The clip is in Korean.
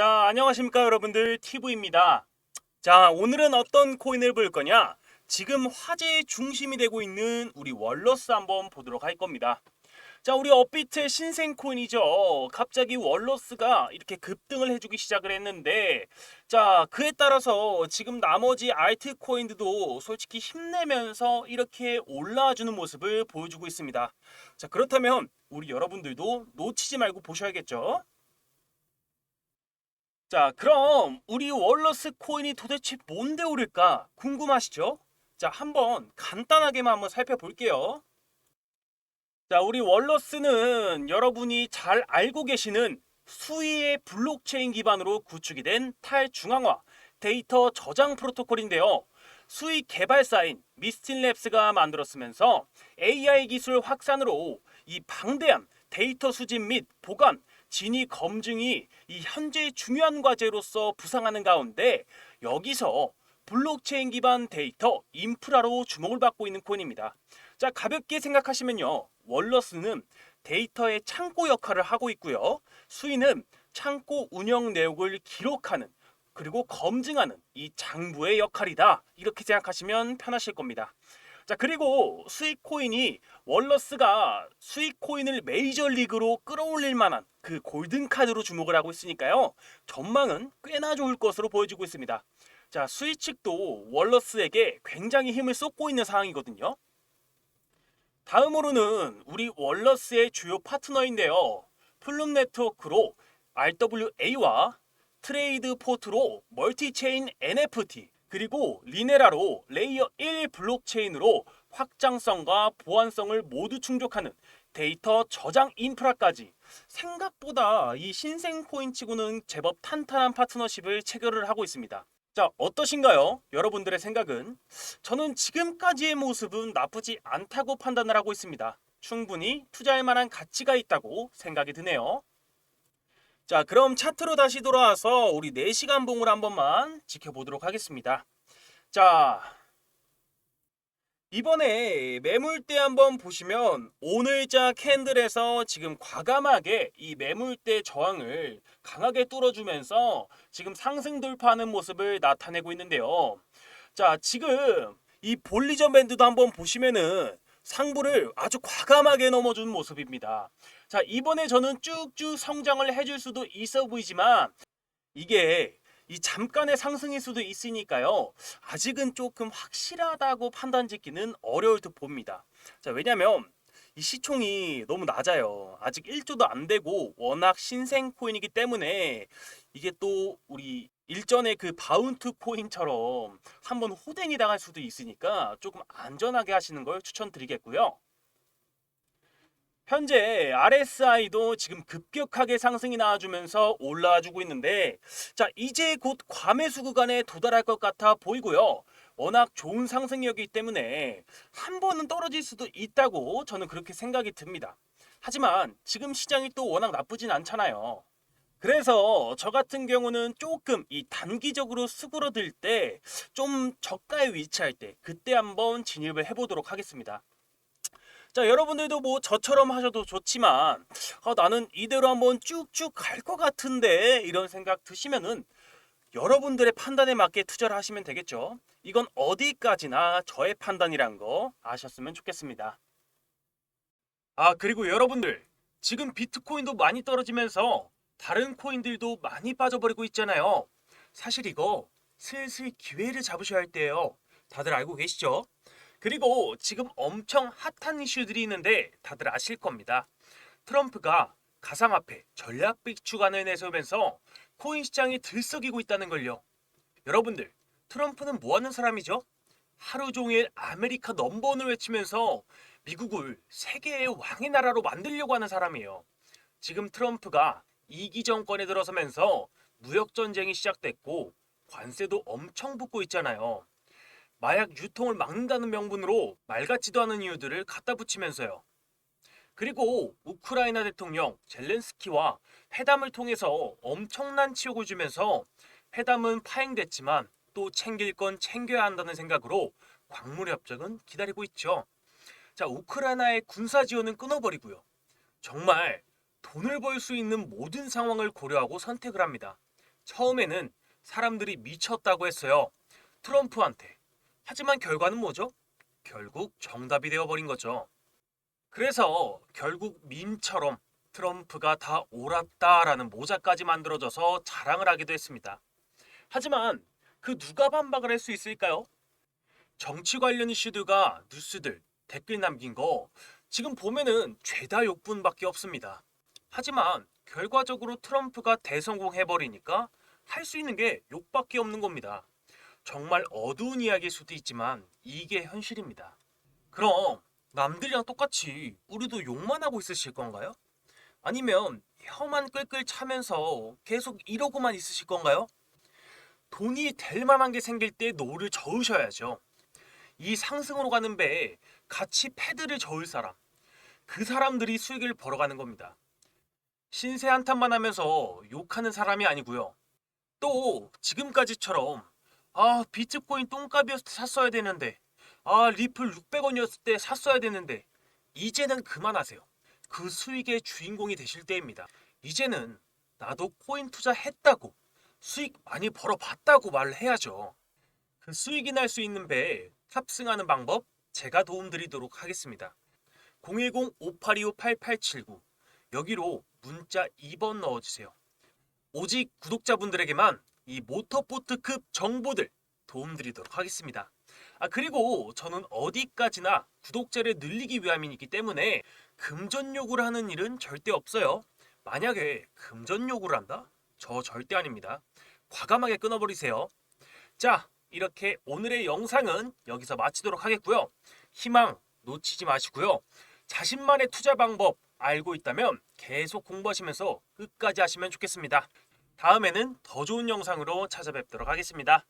자, 안녕하십니까 여러분들 티브입니다. 자, 오늘은 어떤 코인을 볼 거냐? 지금 화제의 중심이 되고 있는 우리 월러스 한번 보도록 할 겁니다. 자, 우리 업비트의 신생 코인이죠. 갑자기 월러스가 이렇게 급등을 해주기 시작을 했는데, 자, 그에 따라서 지금 나머지 알트 코인들도 솔직히 힘내면서 이렇게 올라와주는 모습을 보여주고 있습니다. 자, 그렇다면 우리 여러분들도 놓치지 말고 보셔야겠죠. 자, 그럼 우리 월러스 코인이 도대체 뭔데 오를까 궁금하시죠? 자, 한번 간단하게만 한번 살펴볼게요. 자, 우리 월러스는 여러분이 잘 알고 계시는 수위의 블록체인 기반으로 구축이 된 탈중앙화 데이터 저장 프로토콜인데요. 수위 개발사인 미스틴랩스가 만들었으면서 AI 기술 확산으로 이 방대한 데이터 수집 및 보관, 진위 검증이 이 현재 중요한 과제로서 부상하는 가운데 여기서 블록체인 기반 데이터 인프라로 주목을 받고 있는 코인입니다. 자, 가볍게 생각하시면요. 월러스는 데이터의 창고 역할을 하고 있고요. 수위는 창고 운영 내역을 기록하는 그리고 검증하는 이 장부의 역할이다. 이렇게 생각하시면 편하실 겁니다. 자, 그리고 수익 코인이 월러스가 수익 코인을 메이저 리그로 끌어올릴 만한 그 골든 카드로 주목을 하고 있으니까요. 전망은 꽤나 좋을 것으로 보여지고 있습니다. 자, 수익 측도 월러스에게 굉장히 힘을 쏟고 있는 상황이거든요. 다음으로는 우리 월러스의 주요 파트너인데요. 플룸 네트워크로 RWA와 트레이드 포트로 멀티체인 NFT 그리고 리네라로 레이어 1 블록체인으로 확장성과 보안성을 모두 충족하는 데이터 저장 인프라까지 생각보다 이 신생 코인 치고는 제법 탄탄한 파트너십을 체결을 하고 있습니다. 자, 어떠신가요? 여러분들의 생각은? 저는 지금까지의 모습은 나쁘지 않다고 판단을 하고 있습니다. 충분히 투자할 만한 가치가 있다고 생각이 드네요. 자, 그럼 차트로 다시 돌아와서 우리 4시간 봉을 한 번만 지켜보도록 하겠습니다. 자, 이번에 매물대 한번 보시면 오늘자 캔들에서 지금 과감하게 이 매물대 저항을 강하게 뚫어주면서 지금 상승 돌파하는 모습을 나타내고 있는데요. 자, 지금 이 볼리전 밴드도 한번 보시면은 상부를 아주 과감하게 넘어준 모습입니다. 자, 이번에 저는 쭉쭉 성장을 해줄 수도 있어 보이지만 이게 이 잠깐의 상승일 수도 있으니까요. 아직은 조금 확실하다고 판단 짓기는 어려울 듯 봅니다. 자, 왜냐면 이 시총이 너무 낮아요. 아직 1조도 안 되고 워낙 신생 코인이기 때문에 이게 또 우리 일전에 그 바운트 코인처럼 한번 호댕이 당할 수도 있으니까 조금 안전하게 하시는 걸 추천드리겠고요. 현재 RSI도 지금 급격하게 상승이 나와주면서 올라와주고 있는데 자 이제 곧 과매수 구간에 도달할 것 같아 보이고요. 워낙 좋은 상승력이기 때문에 한 번은 떨어질 수도 있다고 저는 그렇게 생각이 듭니다. 하지만 지금 시장이 또 워낙 나쁘진 않잖아요. 그래서 저 같은 경우는 조금 이 단기적으로 수그러들 때 좀 저가에 위치할 때 그때 한번 진입을 해보도록 하겠습니다. 자 여러분들도 뭐 저처럼 하셔도 좋지만 아, 나는 이대로 한번 쭉쭉 갈 것 같은데 이런 생각 드시면은 여러분들의 판단에 맞게 투자를 하시면 되겠죠. 이건 어디까지나 저의 판단이란 거 아셨으면 좋겠습니다. 아 그리고 여러분들 지금 비트코인도 많이 떨어지면서 다른 코인들도 많이 빠져버리고 있잖아요. 사실 이거 슬슬 기회를 잡으셔야 할 때예요. 다들 알고 계시죠? 그리고 지금 엄청 핫한 이슈들이 있는데 다들 아실 겁니다. 트럼프가 가상화폐 전략 비축안을 내세우면서 코인 시장이 들썩이고 있다는 걸요. 여러분들, 트럼프는 뭐 하는 사람이죠? 하루 종일 아메리카 넘버원을 외치면서 미국을 세계의 왕의 나라로 만들려고 하는 사람이에요. 지금 트럼프가 이기 정권에 들어서면서 무역 전쟁이 시작됐고 관세도 엄청 붙고 있잖아요. 마약 유통을 막는다는 명분으로 말 같지도 않은 이유들을 갖다 붙이면서요. 그리고 우크라이나 대통령 젤렌스키와 회담을 통해서 엄청난 치욕을 주면서 회담은 파행됐지만 또 챙길 건 챙겨야 한다는 생각으로 광물 협정은 기다리고 있죠. 자, 우크라이나의 군사 지원은 끊어버리고요. 정말 돈을 벌 수 있는 모든 상황을 고려하고 선택을 합니다. 처음에는 사람들이 미쳤다고 했어요. 트럼프한테. 하지만 결과는 뭐죠? 결국 정답이 되어버린 거죠. 그래서 결국 밈처럼 트럼프가 다 옳았다라는 모자까지 만들어져서 자랑을 하기도 했습니다. 하지만 그 누가 반박을 할 수 있을까요? 정치 관련 이슈들과 뉴스들 댓글 남긴 거 지금 보면은 죄다 욕분밖에 없습니다. 하지만 결과적으로 트럼프가 대성공해버리니까 할 수 있는 게 욕밖에 없는 겁니다. 정말 어두운 이야기일 수도 있지만 이게 현실입니다. 그럼 남들이랑 똑같이 우리도 욕만 하고 있으실 건가요? 아니면 혀만 끌끌 차면서 계속 이러고만 있으실 건가요? 돈이 될 만한 게 생길 때 노를 저으셔야죠. 이 상승으로 가는 배에 같이 패드를 저을 사람, 그 사람들이 수익을 벌어가는 겁니다. 신세 한탄만 하면서 욕하는 사람이 아니고요. 또 지금까지처럼 아 비트코인 똥값이었을 때 샀어야 되는데 아 리플 600원이었을 때 샀어야 되는데 이제는 그만하세요. 그 수익의 주인공이 되실 때입니다. 이제는 나도 코인 투자했다고 수익 많이 벌어봤다고 말을 해야죠. 그 수익이 날 수 있는 배에 탑승하는 방법 제가 도움드리도록 하겠습니다. 010-5825-8879 여기로 문자 2번 넣어주세요. 오직 구독자분들에게만 이 모터보트급 정보들 도움드리도록 하겠습니다. 아 그리고 저는 어디까지나 구독자를 늘리기 위함이기 때문에 금전 요구를 하는 일은 절대 없어요. 만약에 금전 요구를 한다? 저 절대 아닙니다. 과감하게 끊어버리세요. 자, 이렇게 오늘의 영상은 여기서 마치도록 하겠고요. 희망 놓치지 마시고요. 자신만의 투자 방법 알고 있다면 계속 공부하시면서 끝까지 하시면 좋겠습니다. 다음에는 더 좋은 영상으로 찾아뵙도록 하겠습니다.